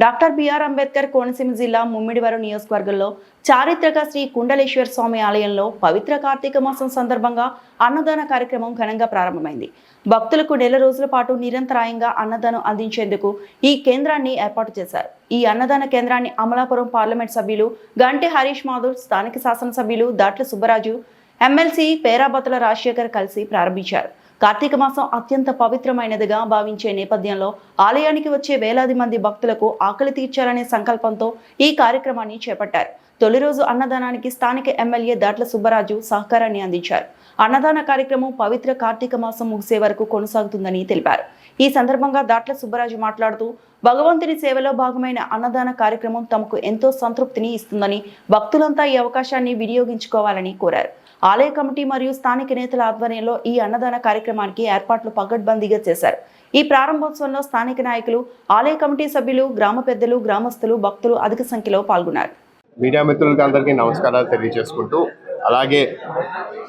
Doctor BR Ambedkar Konaseema జిల్లా ముమ్మిడివరం నియోజకవర్గంలో చారిత్రక శ్రీ కుండలేశ్వర స్వామి ఆలయంలో పవిత్ర కార్తీక మాసం సందర్భంగా అన్నదాన కార్యక్రమం ఘనంగా ప్రారంభమైంది. భక్తులకు నెల రోజుల పాటు నిరంతరాయంగా అన్నదానం అందించేందుకు ఈ కేంద్రాన్ని ఏర్పాటు చేశారు. ఈ అన్నదాన కేంద్రాన్ని అమలాపురం పార్లమెంట్ సభ్యులు గంటి హరీష్ మాధుర్ స్థానిక శాసనసభ్యులు దాట్ల సుబ్బరాజు ఎమ్మెల్సీ పేరాబతుల రాజశేఖర్ కలిసి ప్రారంభించారు. కార్తీక మాసం అత్యంత పవిత్రమైనదిగా భావించే నేపథ్యంలో ఆలయానికి వచ్చే వేలాది మంది భక్తులకు ఆకలి తీర్చాలనే సంకల్పంతో ఈ కార్యక్రమాన్ని చేపట్టారు. తొలి రోజు అన్నదానానికి స్థానిక ఎమ్మెల్యే దాట్ల సుబ్బరాజు సహకారాన్ని అందించారు. అన్నదాన కార్యక్రమం పవిత్ర కార్తీక మాసం ముగిసే వరకు కొనసాగుతుందని తెలిపారు. ఈ సందర్భంగా దాట్ల సుబ్బరాజు మాట్లాడుతూ భగవంతుని సేవలో భాగమైన అన్నదాన కార్యక్రమం తమకు ఎంతో సంతృప్తిని ఇస్తుందని భక్తులంతా ఈ అవకాశాన్ని వినియోగించుకోవాలని కోరారు. ఆలయ కమిటీ మరియు స్థానిక నేతల ఆధ్వర్యంలో ఈ అన్నదాన కార్యక్రమానికి ఏర్పాట్లు పగడ్బందీగా చేశారు. ఈ ప్రారంభోత్సవంలో స్థానిక నాయకులు ఆలయ కమిటీ సభ్యులు గ్రామ పెద్దలు గ్రామస్తులు భక్తులు అధిక సంఖ్యలో పాల్గొన్నారు. మీడియా మిత్రులకి అందరికీ నమస్కారాలు తెలియజేసుకుంటూ అలాగే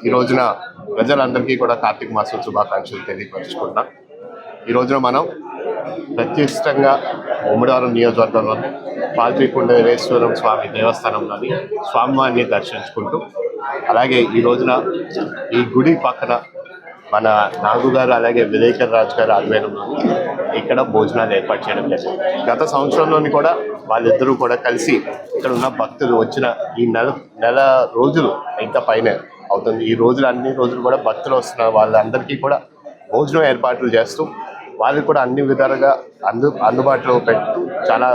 ఈ రోజున ప్రజలందరికీ కూడా కార్తీక మాసం శుభాకాంక్షలు తెలియపరుచుకుంటున్నాం. ఈ రోజున మనం ప్రత్యక్షంగా ఉమ్మడివారం నియోజకవర్గంలోని పాల్తీకుండ వీరేశ్వరం స్వామి దేవస్థానంలోని స్వామివారిని దర్శించుకుంటూ అలాగే ఈ రోజున ఈ గుడి పక్కన మన నాగు గారు అలాగే విలేకర్ రాజు గారు ఆధ్వర్యంలో ఇక్కడ భోజనాలు ఏర్పాటు చేయడం జరిగింది. గత సంవత్సరంలోని కూడా వాళ్ళిద్దరూ కూడా కలిసి ఇక్కడ ఉన్న భక్తులు వచ్చిన ఈ నెల నెల రోజులు ఇంత పైన అవుతుంది. ఈ రోజులు అన్ని రోజులు కూడా భక్తులు వస్తున్న వాళ్ళందరికీ కూడా భోజనం ఏర్పాట్లు చేస్తూ వాళ్ళకి కూడా అన్ని విధాలుగా అందు అందుబాటులో పెట్టు చాలా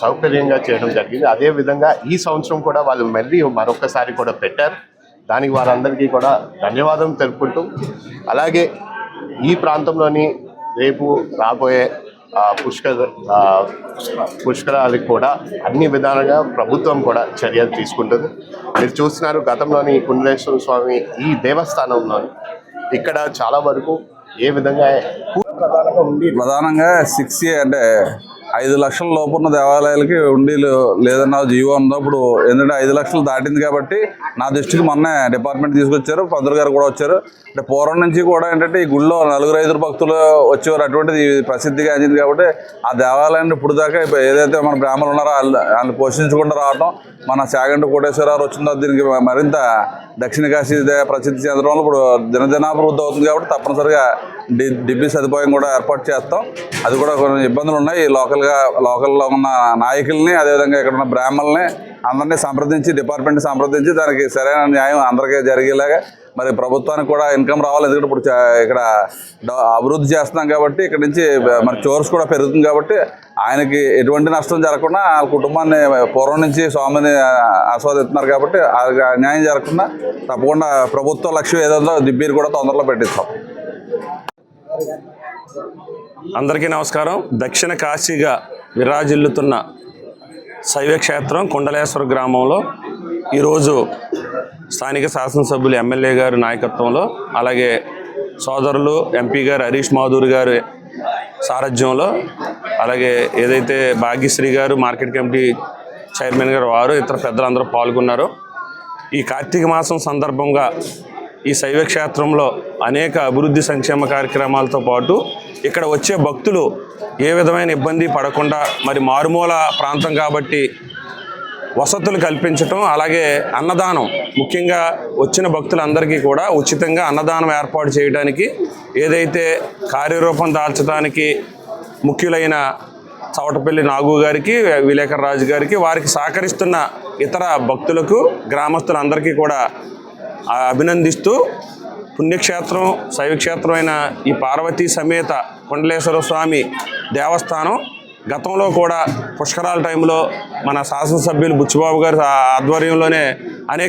సౌకర్యంగా చేయడం జరిగింది. అదే విధంగా ఈ సంవత్సరం కూడా వాళ్ళు మళ్ళీ మరొకసారి కూడా పెట్టారు. దానికి వారందరికీ కూడా ధన్యవాదం తెలుపుకుంటూ అలాగే ఈ ప్రాంతంలోని రేపు రాబోయే పుష్కర పుష్కరాలకు కూడా అన్ని విధాలుగా ప్రభుత్వం కూడా చర్యలు తీసుకుంటుంది. మీరు చూస్తున్నారు గతంలోని కుండలేశ్వర స్వామి ఈ దేవస్థానంలోని ఇక్కడ చాలా వరకు ఏ విధంగా ప్రధానంగా సిక్స్ అంటే ఐదు లక్షల లోపున్న దేవాలయాలకి ఉండీలు లేదన్న జీవో ఉన్నప్పుడు ఎందుకంటే ఐదు లక్షలు దాటింది కాబట్టి నా దృష్టికి మొన్నే డిపార్ట్మెంట్ తీసుకొచ్చారు. పంతులు గారు కూడా వచ్చారు. అంటే పూర్వం నుంచి కూడా ఏంటంటే ఈ గుళ్ళో నలుగురు ఐదుగురు భక్తులు వచ్చేవారు. అటువంటిది ప్రసిద్ధిగా అయింది కాబట్టి ఆ దేవాలయాన్ని ఇప్పుడు దాకా ఇప్పుడు ఏదైతే మన బ్రాహ్మణులు ఉన్నారో వాళ్ళు పోషించకుండా రావడం మన చాగంటి కోటేశ్వరరావు వచ్చిందో దీనికి మరింత దక్షిణ కాశీ ప్రసిద్ధి చెందడంలో ఇప్పుడు దినదినాభివృద్ధి అవుతుంది కాబట్టి తప్పనిసరిగా డి డిబ్బి సదుపాయం కూడా ఏర్పాటు చేస్తాం. అది కూడా కొన్ని ఇబ్బందులు ఉన్నాయి. లోకల్గా లోకల్లో ఉన్న నాయకుల్ని అదేవిధంగా ఇక్కడ ఉన్న బ్రాహ్మణుల్ని అందరినీ సంప్రదించి డిపార్ట్మెంట్ సంప్రదించి దానికి సరైన న్యాయం అందరికీ జరిగేలాగా మరి ప్రభుత్వానికి కూడా ఇన్కమ్ రావాలి. ఎందుకంటే ఇప్పుడు చా- ఇక్కడ అభివృద్ధి చేస్తున్నాం కాబట్టి ఇక్కడ నుంచి మరి చోర్స్ కూడా పెరుగుతుంది కాబట్టి ఆయనకి ఎటువంటి నష్టం జరగకుండా వాళ్ళ కుటుంబాన్ని పూర్వం నుంచి స్వామిని ఆస్వాదిస్తున్నారు కాబట్టి ఆ న్యాయం జరగకుండా తప్పకుండా ప్రభుత్వ లక్ష్యం ఏదో దిబ్బీరు కూడా తొందరలో పెట్టిస్తాం. అందరికీ నమస్కారం. దక్షిణ కాశీగా విరాజిల్లుతున్న శైవక్షేత్రం కుండలేశ్వర గ్రామంలో ఈరోజు స్థానిక శాసనసభ్యులు ఎమ్మెల్యే గారి నాయకత్వంలో అలాగే సోదరులు ఎంపీ గారు హరీష్ మాధూరి గారి సారథ్యంలో అలాగే ఏదైతే భాగ్యశ్రీ గారు మార్కెట్ కమిటీ చైర్మన్ గారు వారు ఇతర పెద్దలందరూ పాల్గొన్నారు. ఈ కార్తీక మాసం సందర్భంగా ఈ శైవ క్షేత్రంలో అనేక అభివృద్ధి సంక్షేమ కార్యక్రమాలతో పాటు ఇక్కడ వచ్చే భక్తులు ఏ విధమైన ఇబ్బంది పడకుండా మరి మారుమూల ప్రాంతం కాబట్టి వసతులు కల్పించటం అలాగే అన్నదానం ముఖ్యంగా వచ్చిన భక్తులందరికీ కూడా ఉచితంగా అన్నదానం ఏర్పాటు చేయడానికి ఏదైతే కార్యరూపం దాల్చడానికి ముఖ్యులైన చవటపల్లి నాగు గారికి విలేకర్ రాజు గారికి వారికి సహకరిస్తున్న ఇతర భక్తులకు గ్రామస్తులందరికీ కూడా అభినందిస్తూ పుణ్యక్షేత్రం శైవక్షేత్రమైన ఈ పార్వతీ సమేత కొండలేశ్వర స్వామి దేవస్థానం గతంలో కూడా పుష్కరాల టైంలో మన శాసనసభ్యులు బుచ్చిబాబు గారి ఆధ్వర్యంలోనే అనేక